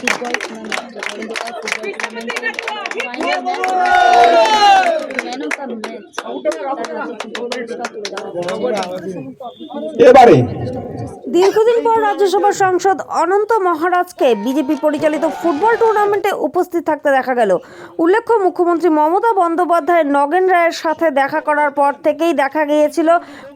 Football tournament Narendra football টুর্নামেন্টের final man of the match তার হাতে ফুটবল পুরস্কার তুলে দেওয়া হয়েছে এবারে দীর্ঘদিন পর রাজ্যসভার সাংসদ অনন্ত মহারাজকে বিজেপি পরিচালিত ফুটবল টুর্নামেন্টে উপস্থিত থাকতে দেখা গেল। উল্লেখ্য মুখ্যমন্ত্রী মমতা বন্দ্যোপাধ্যায় নগেন রায়ের সাথে দেখা করার পর থেকেই দেখা গিয়েছিল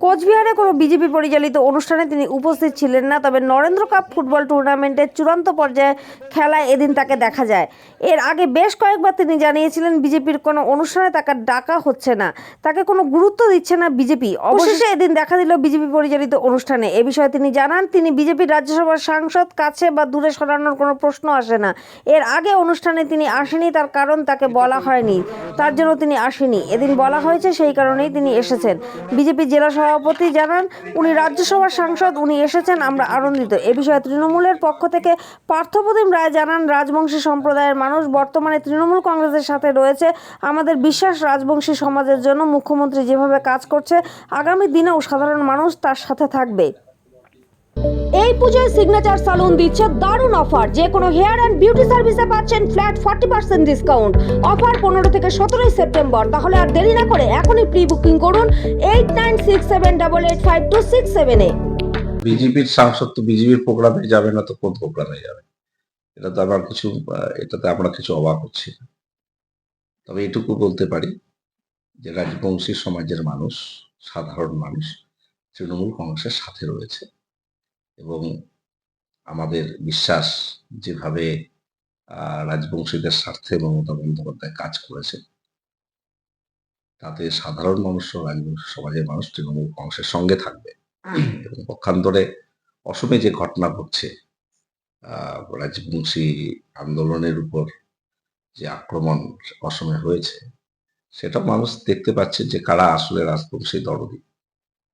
কোচবিহারে কোনো বিজেপি পরিচালিত অনুষ্ঠানে তিনি উপস্থিত ছিলেন না। তবে নরেন্দ্র কাপ ফুটবল টুর্নামেন্টের চূড়ান্ত পর্যায়ে খেলায় এদিন তাকে দেখা যায়। এর আগে বেশ কয়েকবার তিনি জানিয়েছিলেন বিজেপির কোনো অনুষ্ঠানে তাকে ডাকা হচ্ছে না। তাকে কোনো গুরুত্ব দিচ্ছে না বিজেপি। অবশেষে এদিন দেখা দিল বিজেপি পরিচালিত অনুষ্ঠানে। এ বিষয়ে তিনি জানান তিনি বিজেপির রাজ্যসভার সাংসদ কাছে বা দূরে সরানোর কোনো প্রশ্ন আসে না। এর আগে অনুষ্ঠানে তিনি আসেনি তার কারণ তাকে বলা হয়নি। তার জন্য তিনি আসেনি। এদিন বলা হয়েছে সেই কারণেই তিনি এসেছেন। বিজেপি জেলা সভাপতি জানান উনি রাজ্যসভার সাংসদ উনি এসেছেন আমরা আনন্দিত। এ বিষয়ে তৃণমূলের পক্ষ থেকে পার্থপ্রতিম রায় জানান, রাজবংশী সম্প্রদায়ের মানুষ বর্তমানে তৃণমূল কংগ্রেসের সাথে রয়েছে। আমাদের বিশ্বাস, রাজবংশী সমাজের জন্য মুখ্যমন্ত্রী যেভাবে কাজ করছে, আগামী দিনেও সাধারণ মানুষ তার সাথে থাকবে। এই পুজোয় সিগনেচার সালুন দিচ্ছে দারুণ অফার যে কোনো হেয়ার অ্যান্ড বিউটি সার্ভিসে পাচ্ছেন flat forty percent discount offer পনেরো থেকে সতেরোই সেপ্টেম্বর। তাহলে আর দেরি না করে এখনই প্রি বুকিং করুন eight nine six seven double eight five two six সেভেনে বিজেপির সাংসদ তো বিজেপির প্রোগ্রামে যাবে না তো কোন প্রোগ্রামে যাবে এটা তো আমার কিছু এটাতে আমরা কিছু অবাক হচ্ছি না। তবে এটুকু বলতে পারি যে রাজবংশী সমাজের মানুষ সাধারণ মানুষ তৃণমূল কংগ্রেসের সাথে রয়েছে এবং আমাদের বিশ্বাস যেভাবে আহ, রাজবংশীদের স্বার্থে মমতা বন্দ্যোপাধ্যায় কাজ করেছে তাতে সাধারণ মানুষ ও রাজবংশী সমাজের মানুষ তৃণমূল কংগ্রেসের সঙ্গে থাকবে। এবং পক্ষান্তরে অসমে যে ঘটনা ঘটছে আহ, রাজবংশী আন্দোলনের উপর যে আক্রমণ অসমে হয়েছে সেটা মানুষ দেখতে পাচ্ছে যে কারা আসলে রাজবংশী দরদি।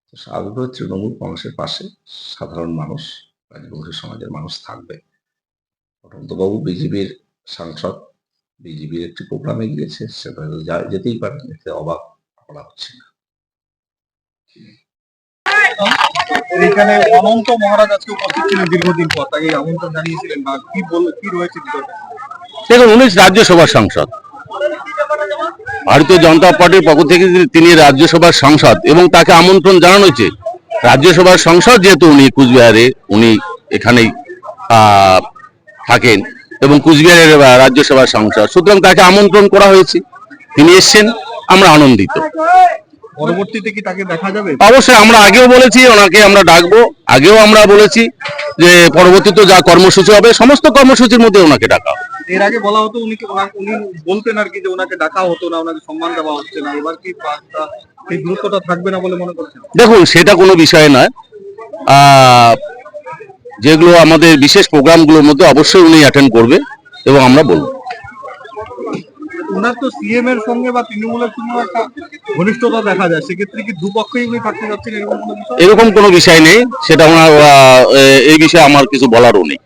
তো স্বাভাবিকভাবে তৃণমূল কংগ্রেসের পাশে সাধারণ মানুষ রাজবংশী সমাজের মানুষ থাকবে। অনন্তবাবু বিজেপির সাংসদ বিজেপির একটি প্রোগ্রামে গিয়েছে সেটা যেতেই পারেন এতে অবাক করা হচ্ছে না। এখানে অনন্ত মহারাজ আজকে উপস্থিত ছিলেন দীর্ঘদিন পর, তাকে আমন্ত্রণ জানিয়েছিলেন বা কি বল, কি রয়েছে দেখুন, উনি রাজ্যসভার সাংসদ। ভারতীয় জনতা পার্টির পক্ষ থেকে তিনি রাজ্যসভার সাংসদ এবং তাকে আমন্ত্রণ জানানো হয়েছে। রাজ্যসভার সংসদ যেহেতু উনি কুচবিহারে, উনি এখানেই থাকেন এবং কুচবিহারের রাজ্যসভার সংসদ। সুতরাং তাকে আমন্ত্রণ করা হয়েছে। তিনি এসছেন, আমরা আনন্দিত। পরবর্তীতে কি তাকে দেখা যাবে? অবশ্যই আমরা আগেও বলেছি ওনাকে আমরা ডাকবো। আগেও আমরা বলেছি যে পরবর্তীতে যা কর্মসূচি হবে সমস্ত কর্মসূচির মধ্যে ওনাকে ডাকা হবে। এর আগে বলা হতো উনি উনি বলতেন আর কি যে ওনাকে ডাকা হতো না ওনাকে সম্মান দেওয়া হচ্ছে না। এবার কি সেই দূরত্বটা থাকবে না বলে মনে করছেন? দেখুন সেটা কোনো বিষয় নয়। আহ, যেগুলো আমাদের বিশেষ প্রোগ্রামগুলোর মধ্যে অবশ্যই উনি অ্যাটেন্ড করবে এবং আমরা বলব। ওনার তো সিএম এর সঙ্গে বা তৃণমূলের সঙ্গে একটা ঘনিষ্ঠতা দেখা যায়। সেক্ষেত্রে কি দুপক্ষই উনি থাকতে যাচ্ছেন এরকম এরকম কোনো বিষয় নেই। সেটা ওনার আহ, এই বিষয়ে আমার কিছু বলারও নেই।